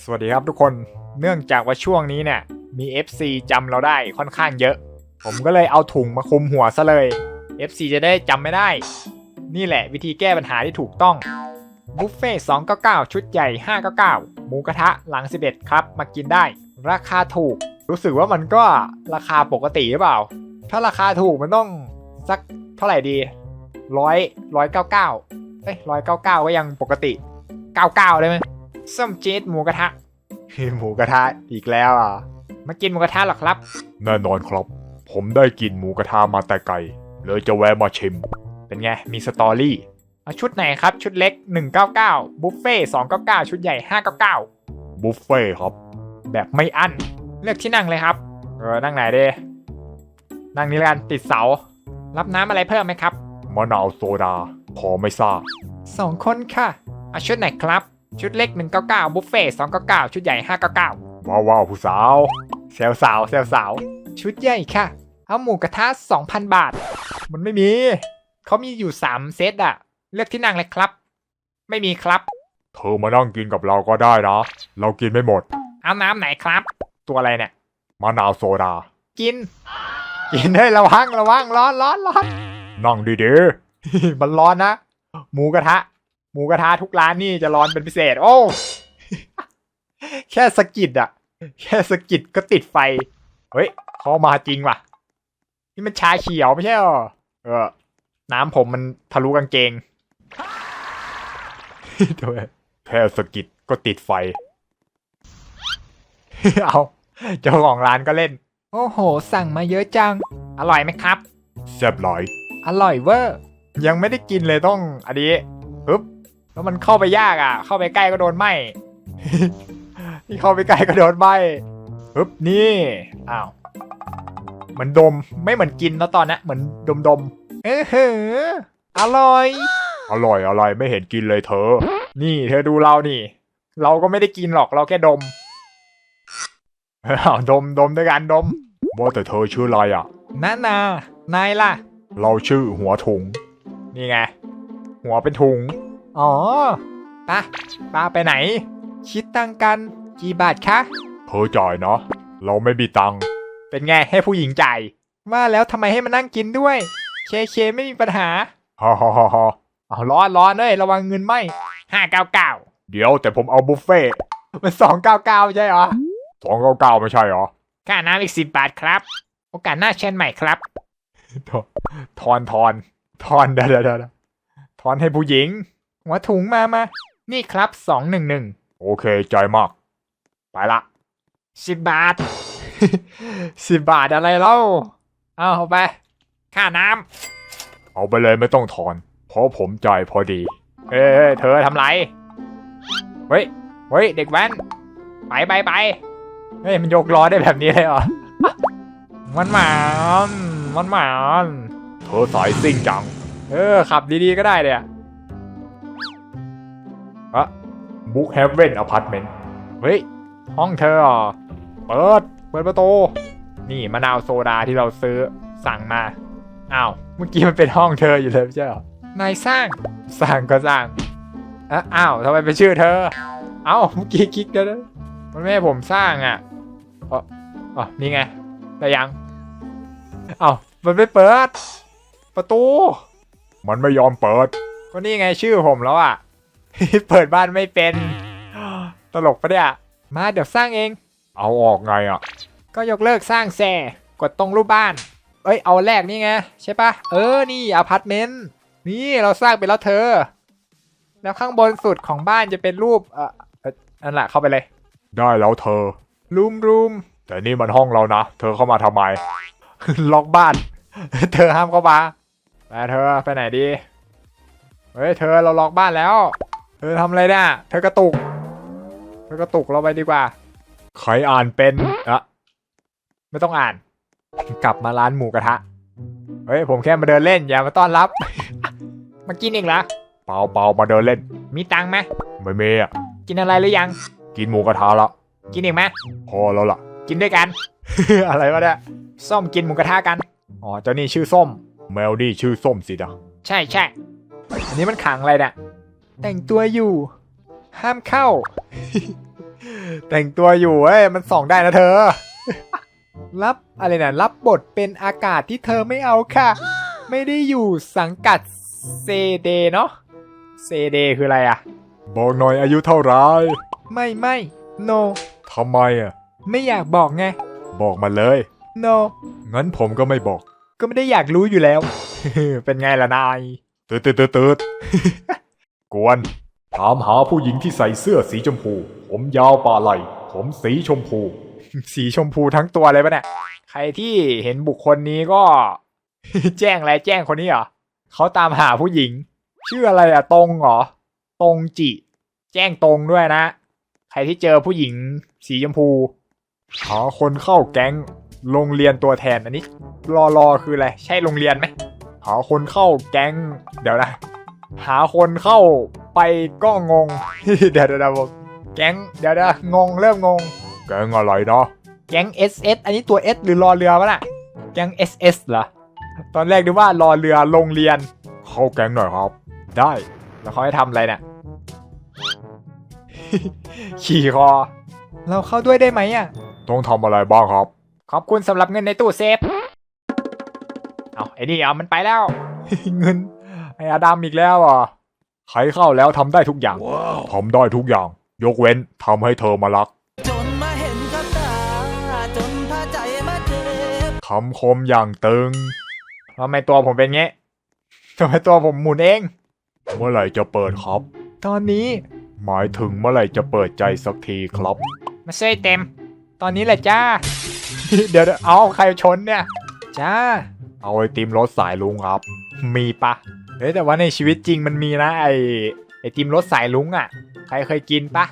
สวัสดีครับทุกคน เนื่องจากว่าช่วงนี้เนี่ยมี FC จำเราได้ค่อนข้างเยอะ ผมก็เลยเอาถุงมาคลุมหัวซะเลย FC จะได้จำไม่ได้ นี่แหละวิธีแก้ปัญหาที่ถูกต้อง บุฟเฟ่299 ชุดใหญ่ 599 หมูกระทะหลัง 11 ครับ มากินได้ ราคาถูก รู้สึกว่ามันก็ราคาปกติหรือเปล่า ถ้าราคาถูกมันต้องสักเท่าไหร่ดีร้อยร้อยเก้าเก้าเอ้ยร้อยเก้าเก้าก็ยังปกติเก้าเก้าได้ไหม ส้มจี๊ดหมูกระทะหมูกระทะอีกแล้วอะมากินหมูกระทะเหรอครับ แน่นอนครับ ผมได้กินหมูกระทะมาแต่ไกลเลยจะแวะมาชิม เป็นไง มีสตอรี่เอาชุดไหนครับ ชุดเล็ก 199บุฟเฟ่299 ชุดใหญ่ 599บุฟเฟ่ครับ แบบไม่อั้น เลือกที่นั่งเลยครับ เออ นั่งไหนดีนั่งนี้แล้วกันติดเสา รับน้ำอะไรเพิ่มไหมครับมะนาวโซดาพอไม่ทราบสองคนค่ะเอาชุดไหนครับ ชุดเล็ก 199 บุฟเฟ่299 ชุดใหญ่ 599 ว้าวว้าวผู้สาวเซลสาวเซลสาว ชุดใหญ่ค่ะ เอาหมูกระทะ 2,000 บาท มันไม่มี เขามีอยู่ 3 เซตอะเลือกที่นั่งเลยครับ ไม่มีครับ เธอมานั่งกินกับเราก็ได้นะ เรากินไม่หมด เอาน้ำไหนครับ ตัวอะไรเนี่ย มะนาวโซดา กิน กินได้ระวังระวังร้อนร้อนร้อนนั่งดีมันร้อนนะ หมูกระทะ หมูกระทะทุกร้านนี่จะร้อนเป็นพิเศษ โอ้ แค่สะกิดอะแค่สะกิดก็ติดไฟ เฮ้ยเขามาจริงว่ะ นี่มันชาเขียวไม่ใช่หรอ เออ น้ำผมมันทะลุกางเกงโถ่ๆแค่สะกิดก็ติดไฟ เอาเจ้าของร้านก็เล่น โอ้โห สั่งมาเยอะจัง อร่อยไหมครับแซ่บหลาย อร่อยเวอร์ ยังไม่ได้กินเลยต้อง อันนี้ปึ๊บ แล้วมันเข้าไปยากอะ เข้าไปใกล้ก็โดนไหมนี่เข้าไปใกล้ก็โดนไหมปึ๊บนี่อ้าวเหมือนดมไม่เหมือนกินแล้วตอนนี้เหมือนดมดมๆเออเหออร่อย อร่อยอะไรไม่เห็นกินเลยเธอ นี่เธอดูเรานี่ เราก็ไม่ได้กินหรอกเราแค่ดมอ้าวดมดมด้วยกันดมว่าแต่เธอชื่ออะไรอะนานา นายล่ะ เราชื่อหัวถุง นี่ไง หัวเป็นถุง อ๋อปะปาไปไหน คิดตังค์กันกี่บาทคะเธอจ่ายนะ เราไม่มีตังค์เป็นไงให้ผู้หญิงจ่ายว่าแล้วทำไมให้มานั่งกินด้วย เคเคไม่มีปัญหาฮ่าฮ่าฮ่าฮ่าเอาร้อนร้อนเลยระวังเงินไหมห้าเก้าเก้าเดี๋ยวแต่ผมเอาบุฟเฟ่มันสองเก้าเก้าใช่เหรอสองเก้าเก้าไม่ใช่เหรอ ค่าน้ำอีกสิบบาทครับ โอกาสหน้าเช่นใหม่ครับ ทอนทอน ทอนเดี๋ยวเดี๋ยวเดี๋ยวทอนให้ผู้หญิง หัวถุงมามา นี่ครับสองหนึ่งหนึ่งโอเคใจมาก ไปละสิบบาท สิบบาทอะไรเล่า เอาเอาไป ค่าน้เอาไปเลยไม่ต้องถอน เพราะผมจ่ายพอดีำเอ้ยเธอทำไร เฮ้ย เฮ้ย เด็กแว้น ไปไปไปเฮ้ย มันยกล้อได้แบบนี้เลยเหรอ มันหมานมันหมานเธอสายซิ่งจัง เออ ขับดีๆก็ได้เลยอะ บุ๊กเฮเว่นอพาร์ตเมนต์เฮ้ย ห้องเธอเหรอเปิด เปิดประตู นี่มะนาวโซดาที่เราซื้อสั่งมา อ้าว เมื่อกี้มันเป็นห้องเธออยู่เลยไม่ใช่เหรอ นายสร้าง สร้างก็สร้างอะอ้าวทำไมเป็นชื่อเธอ เอ้าเมื่อกี้คลิกแล้วนะมันไม่ให้ผมสร้างอะอ๋ออ๋อนี่ไง ได้ยัง เอ้ามันไม่เปิด ประตู มันไม่ยอมเปิด ก็นี่ไงชื่อผมแล้วอะ เปิดบ้านไม่เป็น ตลกปะเนี่ย มาเดี๋ยวสร้างเอง เอาออกไงอะ ก็ยกเลิกสร้างแซ่กดตรงรูปบ้าน เอ้ย เอาแรกนี่ไง ใช่ปะเออ นี่อพาร์ตเมนต์ นี่เราสร้างไปแล้วเธอ แล้วข้างบนสุดของบ้านจะเป็นรูปเอ่อเอ่อนั่นแหละเข้าไปเลย ได้แล้วเธอ รูมรูมแต่นี่มันห้องเรานะ เธอเข้ามาทำไม ล็อกบ้าน เธอห้ามเข้ามาไปเธอไปไหนดี เฮ้ย เธอเราล็อกบ้านแล้ว เธอทำอะไรเนี่ยเธอกระตุก เธอกระตุกเราไปดีกว่าใครอ่านเป็นอะไม่ต้องอ่าน กลับมาร้านหมูกระทะ เฮ้ย ผมแค่มาเดินเล่น อย่ามาต้อนรับ มากินอีกเหรอ เปล่าเปล่ามาเดินเล่น มีตังค์ไหมไม่มีอะ กินอะไรหรือยัง กินหมูกระทะละกินอีกไหมพอแล้วล่ะ กินด้วยกัน อะไรวะเนี่ย ส้มกินหมูกระทะกัน อ๋อ เจ้านี่ชื่อส้มแมวนี่ชื่อส้มสินะใช่ใช่ อันนี้มันขังอะไรเนี่ย แต่งตัวอยู่ ห้ามเข้า แต่งตัวอยู่เว้ยมันส่องได้นะเธอ รับอะไรนะรับบทเป็นอากาศที่เธอไม่เอาค่ะ ไม่ได้อยู่สังกัดเซเดเนาะเซเดคืออะไรอะบอกหน่อยอายุเท่าไหรไม่ไม่ no ทำไมอะ ไม่อยากบอกไง บอกมาเลย no งั้นผมก็ไม่บอก ก็ไม่ได้อยากรู้อยู่แล้ว เป็นไงล่ะนายตืดตืดตืดตืด กวน ถามหาผู้หญิงที่ใส่เสื้อสีชมพู ผมยาวป่าไหล ผมสีชมพู สีชมพูทั้งตัวเลยปะเนี่ย ใครที่เห็นบุคคลนี้ก็ แจ้งอะไรแจ้งคนนี้เหรอเขาตามหาผู้หญิง ชื่ออะไรอะตรงเหรอ ตรงจิ แจ้งตรงด้วยนะ ใครที่เจอผู้หญิงสีชมพูหาคนเข้าแก๊งโรงเรียนตัวแทนอันนี้รอรอคืออะไร ใช่โรงเรียนไหมหาคนเข้าแก๊ง เดี๋ยวนะ หาคนเข้าไปก็งงเดี๋ยวเดี๋ยวเดี๋ยวผมแก๊งเดี๋ยวเดี๋ยวงงเริ่มงง แกงอะไรนะแก๊ง SS อันนี้ตัว S หรือรอเรือวะน่ะแก๊ง SS เหรอตอนแรกนึกว่ารอเรือโรงเรียน เข้าแกงหน่อยครับ ได้ แล้วเขาให้ทำอะไรเนี่ยขี่คอ เราเข้าด้วยได้ไหมอะ ต้องทำอะไรบ้างครับ ขอบคุณสำหรับเงินในตู้เซฟ เอาไอ้นี่เอามันไปแล้ว เงิน ไอ้อดัมอีกแล้วอะใครเข้าแล้วทำได้ทุกอย่าง ทำได้ทุกอย่าง ยกเว้นทำให้เธอมารัก จนมาเห็นกับตา จนพาใจมาเจ็บคำคมอย่างตึงทำไมตัวผมเป็นงี้ทำไมตัวผมหมุนเอง เมื่อไหร่จะเปิดครับ ตอนนี้ หมายถึงเมื่อไหร่จะเปิดใจสักทีครับ มาช่วยเต็ม ตอนนี้แหละจ้าเดี๋ยวเดี๋ยวเอาใครชนเนี่ย จ้า เอาไอติมรถสายลุงครับ มีปะ เฮ้ยแต่ว่าในชีวิตจริงมันมีนะ ไอไอติมรสสายลุงอะ่ะ ใครเคยกินปะ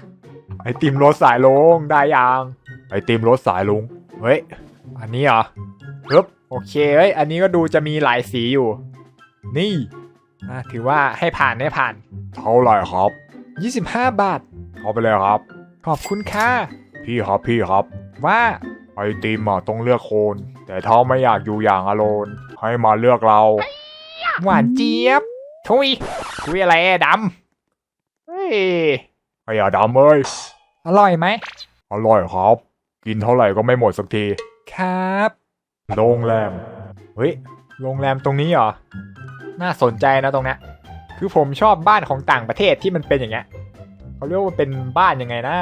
ไอติมรสสายลุงได้ยังไอติมรถสายลุงเฮ้ยอันนี้เหรอปึ๊บโอเคเฮ้ยอันนี้ก็ดูจะมีหลายสีอยู่ นี่อะถือว่าให้ผ่านให้ผ่าน เท่าไหร่ครับ 25 บาทเอาไปเลยครับ ขอบคุณค่ะ พี่ครับพี่ครับ ว่าไอติมอะต้องเลือกโคน แต่ถ้าไม่อยากอยู่อย่างอโลน ให้มาเลือกเรา หวานเจี๊ยบ ทุยทุยอะไรแอดำเฮ้ยไอ้อาดำเอ้ยอร่อยไหม อร่อยครับ กินเท่าไหร่ก็ไม่หมดสักที ครับ โรงแรม เฮ้ย โรงแรมตรงนี้เหรอ น่าสนใจนะตรงเนี้ย คือผมชอบบ้านของต่างประเทศที่มันเป็นอย่างเงี้ยเขาเรียกว่าเป็นบ้านยังไงนะ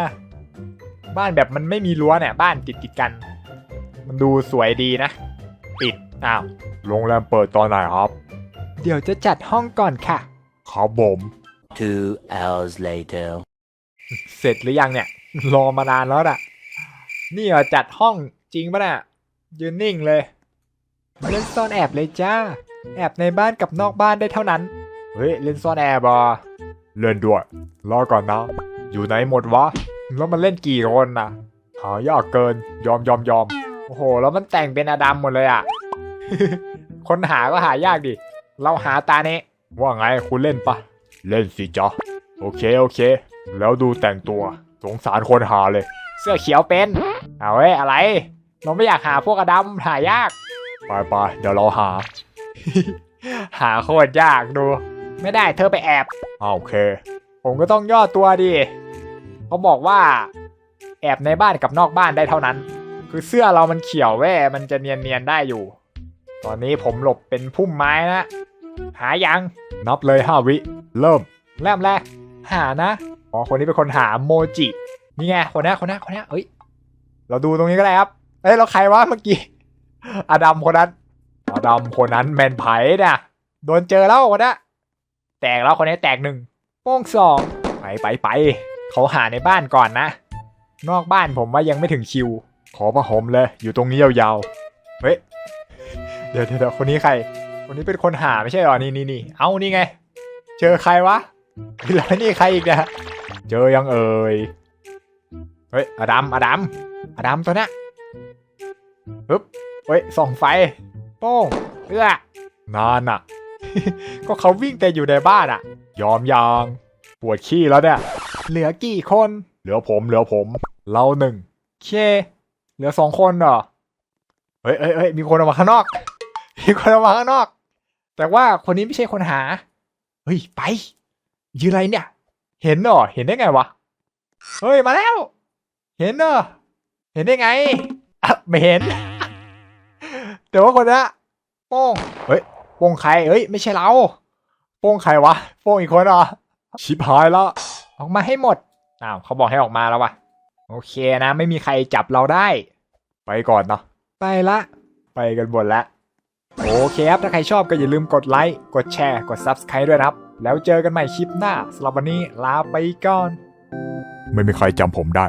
บ้านแบบมันไม่มีรั้วเนี่ย บ้านติดติดๆกัน มันดูสวยดีนะ ปิด อ้าว โรงแรมเปิดตอนไหนครับ เดี๋ยวจะจัดห้องก่อนค่ะ ครับผม Two hours later เสร็จหรือยังเนี่ย รอมานานแล้วน่ะนี่เหรอจัดห้องจริงปะน่ะ ยืนนิ่งเลยเล่นซ่อนแอบเลยจ้า แอบในบ้านกับนอกบ้านได้เท่านั้น เฮ้ยเล่นซ่อนแอบบอเล่นด้วย รอก่อนนะ อยู่ไหนหมดวะ แล้วมันเล่นกี่คนน่ะหายากเกิน ยอมยอมยอม โอ้โห แล้วมันแต่งเป็นอดัมหมดเลยอะ คนหาก็หายากดิ เราหาตาเนี้ว่าไงคุณเล่นปะเล่นสิจ๊ะโอเคโอเค แล้วดูแต่งตัวสงสารคนหาเลย เสื้อเขียวเป็น เอาเว้ยอะไร เราไม่อยากหาพวกอดัมหายาก ไปไปเดี๋ยวเราหา หาโคตรยากดู ไม่ได้เธอไปแอบอ้าวโอเค ผมก็ต้องย่อตัวดิเขาบอกว่า แอบในบ้านกับนอกบ้านได้เท่านั้น คือเสื้อเรามันเขียวแว่มันจะเนียนๆได้อยู่ ตอนนี้ผมหลบเป็นพุ่มไม้นะ หายัง นับเลยห้าวิ เริ่มเริ่มแรก หานะ อ๋อ คนนี้เป็นคนหาโมจิ นี่ไง คนนี้คนนี้คนนี้เอ้ย เราดูตรงนี้ก็ได้ครับ เอ้ย เราใครวะเมื่อกี้ อดัมคนนั้น อดัมคนนั้นแมนไผ่เนี่ยโดนเจอแล้วคนนี้แตกแล้วคนนี้แตกหนึ่งโป้งสองไปไปไปเขาหาในบ้านก่อนนะ นอกบ้านผมว่ายังไม่ถึงคิว ขอพระหมเลย อยู่ตรงนี้ยาวเฮ้ยเดี๋ยวเดี๋ยวเดี๋ยวคนนี้ใคร คนนี้เป็นคนหาไม่ใช่หรอ นี่นี่นี่เอานี่ไง เจอใครวะแล้วนี่ใครอีกนะเจอยังเอ่ย เฮ้ย อดัม อดัม อดัมตัวเนี้ยปึ๊บเฮ้ย ส่องไฟ โป้งเอื้อนานอะก็เขาวิ่งแต่อยู่ในบ้านอะ ยอมยาง ปวดขี้แล้วเนี่ย เหลือกี่คน เหลือผม เหลือผม เราหนึ่ง เค เหลือสองคนเหรอ เฮ้ยเฮ้ยเฮ้ยมีคนออกมาข้างนอก มีคนออกมาข้างนอก แต่ว่าคนนี้ไม่ใช่คนหา เฮ้ย ไป ยืนอะไรเนี่ย เห็นเหรอ เห็นได้ไงวะ เฮ้ย มาแล้ว เห็นเนอะเห็นได้ไงอะไม่เห็น แต่ว่าคนเนี้ยโป้ง เฮ้ย โป้งใครเอ้ย ไม่ใช่เรา โป้งใครวะ โป้งอีกคนเหรอ ชิบหายละออกมาให้หมด อ้าว เขาบอกให้ออกมาแล้ววะโอเคนะ ไม่มีใครจับเราได้ ไปก่อนเนาะ ไปละ ไปกันหมดละ โอเคครับ ถ้าใครชอบก็อย่าลืมกดไลค์ กดแชร์ กด Subscribe ด้วยนะครับ แล้วเจอกันใหม่คลิปหน้าสำหรับวันนี้ลาไปก่อน ไม่มีใครจำผมได้